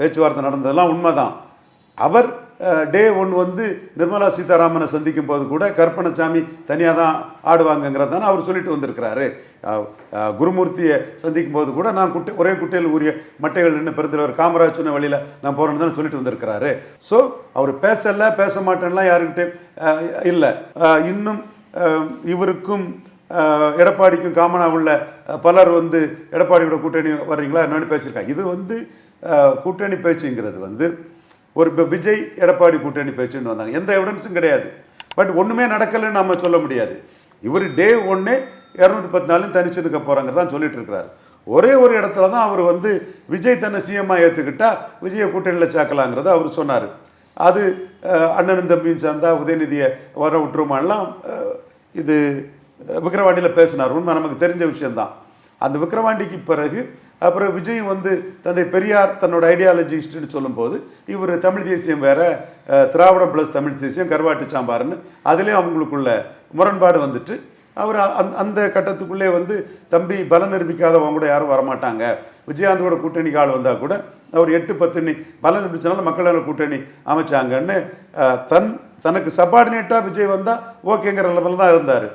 பேச்சுவார்த்தை நடந்ததெல்லாம் உண்மைதான். அவர் டே ஒன் வந்து நிர்மலா சீதாராமனை சந்திக்கும் போது கூட கற்பனசாமி தனியாக தான் ஆடுவாங்கங்கிறது தானே அவர் சொல்லிட்டு வந்திருக்கிறாரு. குருமூர்த்தியை சந்திக்கும் போது கூட நான் குட்டை ஒரே குட்டையில் உரிய மட்டைகள் நின்று பெருந்தலைவர் காமராஜ் சொன்ன வழியில் நான் போகிறேன்னு தானே சொல்லிட்டு வந்திருக்கிறாரு. ஸோ அவர் பேசலை பேச மாட்டேன்லாம் யாருக்கிட்டே இல்லை. இன்னும் இவருக்கும் எடப்பாடிக்கும் காமனா உள்ள பலர் வந்து எடப்பாடியோட கூட்டணி வர்றீங்களா என்னன்னு பேசியிருக்காங்க. இது வந்து கூட்டணி பேச்சுங்கிறது வந்து ஒரு இப்போ விஜய் எடப்பாடி கூட்டணி பேச்சுன்னு வந்தாங்க. எந்த எவிடன்ஸும் கிடையாது. பட் ஒன்றுமே நடக்கலைன்னு நம்ம சொல்ல முடியாது. இவர் டே ஒன்னே இரநூத்தி பத்து நாளும் தனிச்சு நிற்க போகிறாங்க தான் சொல்லிட்டு இருக்கிறாரு. ஒரே ஒரு இடத்துல தான் அவர் வந்து விஜய் தன்னை சிஎம்மாக ஏற்றுக்கிட்டா விஜயை கூட்டணியில் சேர்க்கலாங்கிறத அவர் சொன்னார். அது அண்ணனும் தம்பியும் சேர்ந்தா உதயநிதியை வர விட்டுருமான்லாம் இது விக்கிரவாண்டியில் பேசினார். உண்மை நமக்கு தெரிஞ்ச விஷயந்தான் அந்த விக்கிரவாண்டிக்கு பிறகு அப்புறம் விஜய் வந்து தந்தை பெரியார் தன்னோட ஐடியாலஜிஸ்ட்னு சொல்லும்போது இவர் தமிழ் தேசியம் வேற திராவிடம் ப்ளஸ் தமிழ் தேசியம் கருவாட்டு சாம்பார்னு அதுலேயும் அவங்களுக்குள்ள முரண்பாடு வந்துட்டு அவர் அந் அந்த கட்டத்துக்குள்ளே வந்து தம்பி பலம் நிரூபிக்காதவங்க கூட யாரும் வரமாட்டாங்க. விஜயாந்தோட கூட்டணி கால் வந்தால் கூட அவர் எட்டு பத்துணி பலம் நிரூபிச்சனால மக்களோட கூட்டணி அமைச்சாங்கன்னு தன் தனக்கு சப்பார்டினேட்டாக விஜய் வந்தால் ஓகேங்கிற லெவலில் தான் இருந்தார்.